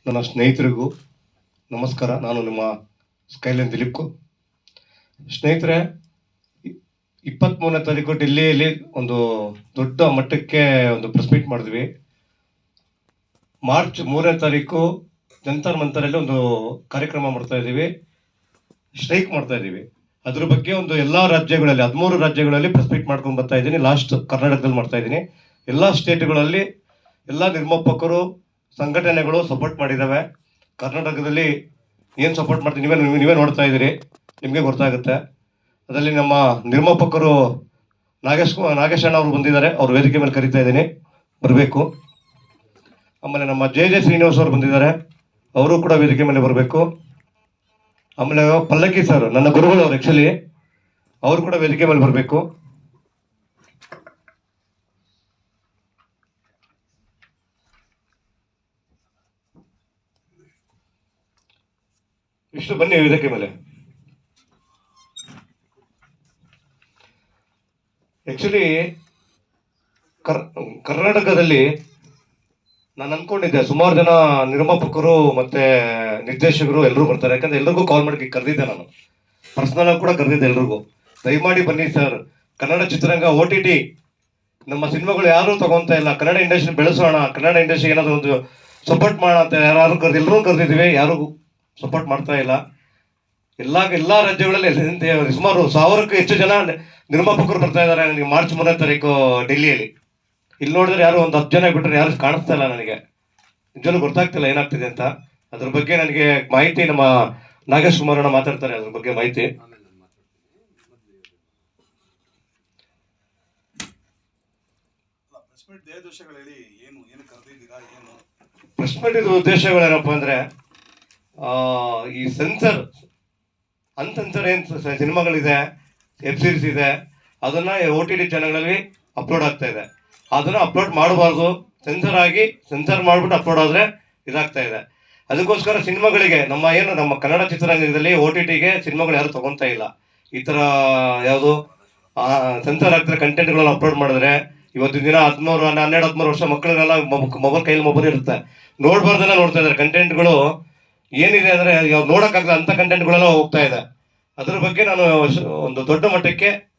ನನ್ನ ಸ್ನೇಹಿತರಿಗೂ ನಮಸ್ಕಾರ. ನಾನು ನಿಮ್ಮ ಸ್ಕೈಲೈನ್ ದಿಲೀಪ್ ಸ್ನೇಹಿತರೆ ಇಪ್ಪತ್ತ್ಮೂರನೇ ತಾರೀಕು ಡೆಲ್ಲಿಯಲ್ಲಿ ಒಂದು ದೊಡ್ಡ ಮಟ್ಟಕ್ಕೆ ಒಂದು ಪ್ರೆಸ್ ಮೀಟ್ ಮಾಡಿದ್ವಿ. ಮಾರ್ಚ್ ಮೂರನೇ ತಾರೀಕು ಜಂತರ್ ಮಂತರಲ್ಲಿ ಒಂದು ಕಾರ್ಯಕ್ರಮ ಮಾಡ್ತಾ ಇದ್ದೀವಿ. ಸ್ಟ್ರೈಕ್ ಮಾಡ್ತಾ ಇದ್ದೀವಿ. ಅದ್ರ ಬಗ್ಗೆ ಒಂದು ಎಲ್ಲ ರಾಜ್ಯಗಳಲ್ಲಿ, ಹದಿಮೂರು ರಾಜ್ಯಗಳಲ್ಲಿ ಪ್ರೆಸ್ ಮೀಟ್ ಮಾಡ್ಕೊಂಡು ಬರ್ತಾ ಇದ್ದೀನಿ. ಲಾಸ್ಟ್ ಕರ್ನಾಟಕದಲ್ಲಿ ಮಾಡ್ತಾ ಇದ್ದೀನಿ. ಎಲ್ಲ ಸ್ಟೇಟ್ಗಳಲ್ಲಿ ಎಲ್ಲ ನಿರ್ಮಾಪಕರು ಸಂಘಟನೆಗಳು ಸಪೋರ್ಟ್ ಮಾಡಿದ್ದಾವೆ ಕರ್ನಾಟಕದಲ್ಲಿ ಏನು ಸಪೋರ್ಟ್ ಮಾಡ್ತೀವಿ ನೀವೇ ನೀವೇ ನೋಡ್ತಾ ಇದ್ದೀರಿ. ನಿಮಗೆ ಗೊತ್ತಾಗುತ್ತೆ. ಅದರಲ್ಲಿ ನಮ್ಮ ನಿರ್ಮಾಪಕರು ನಾಗೇಶ್ ನಾಗೇಶ್ ಅವರು ಬಂದಿದ್ದಾರೆ. ಅವ್ರ ವೇದಿಕೆ ಮೇಲೆ ಕರಿತಾ ಇದ್ದೀನಿ. ಬರಬೇಕು. ಆಮೇಲೆ ನಮ್ಮ ಜೆ ಜೆ ಶ್ರೀನಿವಾಸ್ ಅವರು ಬಂದಿದ್ದಾರೆ. ಅವರು ಕೂಡ ವೇದಿಕೆ ಮೇಲೆ ಬರಬೇಕು. ಆಮೇಲೆ ಪಲ್ಲಕ್ಕಿ ಸರ್, ನನ್ನ ಗುರುಗಳು ಅವ್ರು ಆ್ಯಕ್ಚುಲಿ ಅವರು ಕೂಡ ವೇದಿಕೆ ಮೇಲೆ ಬರಬೇಕು. ಇಷ್ಟು ಬನ್ನಿ ಇದಕ್ಕೆ ಮೇಲೆ. ಆಕ್ಚುಲಿ ಕರ್, ಕರ್ನಾಟಕದಲ್ಲಿ ನಾನು ಅನ್ಕೊಂಡಿದ್ದೆ, ಸುಮಾರು ಜನ ನಿರ್ಮಾಪಕರು ಮತ್ತೆ ನಿರ್ದೇಶಕರು ಎಲ್ಲರೂ ಬರ್ತಾರೆ. ಯಾಕಂದ್ರೆ ಎಲ್ರಿಗೂ ಕಾಲ್ ಮಾಡಿ ಕರೆದಿದ್ದೆ ನಾನು. ಪರ್ಸನಲ್ ಆಗಿ ಕೂಡ ಕರೆದಿದ್ದೆ ಎಲ್ರಿಗೂ. ದಯಮಾಡಿ ಬನ್ನಿ ಸರ್. ಕನ್ನಡ ಚಿತ್ರರಂಗ ಓ ಟಿ ಟಿ ನಮ್ಮ ಸಿನಿಮಾಗಳು ಯಾರು ತಗೊಂತ ಇಲ್ಲ. ಕನ್ನಡ ಇಂಡಸ್ಟ್ರಿ ಬೆಳೆಸೋಣ. ಕನ್ನಡ ಇಂಡಸ್ಟ್ರಿ ಏನಾದ್ರು ಒಂದು ಸಪೋರ್ಟ್ ಮಾಡೋಣ ಅಂತ ಯಾರು ಕರೆದು ಎಲ್ಲರೂ ಕರೆದಿದ್ದೀವಿ. ಯಾರು ಸಪೋರ್ಟ್ ಮಾಡ್ತಾ ಇಲ್ಲ. ಎಲ್ಲ ಎಲ್ಲ ರಾಜ್ಯಗಳಲ್ಲಿ ಸುಮಾರು ಸಾವಿರಕ್ಕೂ ಹೆಚ್ಚು ಜನ ನಿರ್ಮಾಪಕರು ಬರ್ತಾ ಇದ್ದಾರೆ ನನಗೆ ಮಾರ್ಚ್ ಮೂರನೇ ತಾರೀಕು ಡೆಲ್ಲಿಯಲ್ಲಿ. ಇಲ್ಲಿ ನೋಡಿದ್ರೆ ಯಾರು ಒಂದು ಹತ್ತು ಜನ ಬಿಟ್ಟರೆ ಯಾರು ಕಾಣಿಸ್ತಾ ಇಲ್ಲ ನನಗೆ. ನಿಜವೂ ಗೊತ್ತಾಗ್ತಿಲ್ಲ ಏನಾಗ್ತಿದೆ ಅಂತ. ಅದ್ರ ಬಗ್ಗೆ ನನಗೆ ಮಾಹಿತಿ ನಮ್ಮ ನಾಗೇಶ್ ಕುಮಾರ್ ಅಣ್ಣ ಮಾತಾಡ್ತಾರೆ ಅದ್ರ ಬಗ್ಗೆ ಮಾಹಿತಿ. ಪ್ರೆಸ್ ಮೀಟ್ ಉದ್ದೇಶಗಳೇನಪ್ಪ ಅಂದ್ರೆ ಈ ಸೆನ್ಸರ್ ಅನ್ಸೆನ್ಸರ್ ಏನು ಸಿನಿಮಾಗಳಿದೆ ವೆಬ್ ಸೀರೀಸ್ ಇದೆ, ಅದನ್ನ ಓ ಟಿ ಟಿ ಚಾನಲ್ಗಳಲ್ಲಿ ಅಪ್ಲೋಡ್ ಆಗ್ತಾ ಇದೆ. ಅದನ್ನ ಅಪ್ಲೋಡ್ ಮಾಡಬಾರ್ದು. ಸೆನ್ಸರ್ ಆಗಿ ಸೆನ್ಸರ್ ಮಾಡ್ಬಿಟ್ಟು ಅಪ್ಲೋಡ್ ಆದರೆ ಇದಾಗ್ತಾ ಇದೆ. ಅದಕ್ಕೋಸ್ಕರ ಸಿನಿಮಾಗಳಿಗೆ, ನಮ್ಮ ಏನು ನಮ್ಮ ಕನ್ನಡ ಚಿತ್ರರಂಗದಲ್ಲಿ ಓ ಟಿ ಟಿಗೆ ಸಿನಿಮಾಗಳು ಯಾರು ತಗೊಂತಾ ಇಲ್ಲ. ಈ ಥರ ಯಾವುದು ಸೆನ್ಸರ್ ಆಗ್ತಿರೋ ಕಂಟೆಂಟ್ಗಳನ್ನ ಅಪ್ಲೋಡ್ ಮಾಡಿದ್ರೆ ಇವತ್ತಿನ ದಿನ ಹದಿಮೂರು ಹನ್ನೆರಡು, ಹದಿಮೂರು ವರ್ಷ ಮಕ್ಕಳಿಗೆಲ್ಲ ಮೊಬೈಲ್ ಕೈಯಲ್ಲಿ ಮೊಬೈಲ್ ಇರುತ್ತೆ. ನೋಡ್ಬಾರ್ದೆಲ್ಲ ನೋಡ್ತಾ ಇದ್ದಾರೆ. ಕಂಟೆಂಟ್ಗಳು ಏನಿದೆ ಅಂದ್ರೆ ನೋಡೋಕ್ಕಾಗಲ್ಲ ಅಂತ ಕಂಟೆಂಟ್ಗಳೆಲ್ಲ ಹೋಗ್ತಾ ಇದೆ. ಅದ್ರ ಬಗ್ಗೆ ನಾನು ಒಂದು ದೊಡ್ಡ ಮಟ್ಟಕ್ಕೆ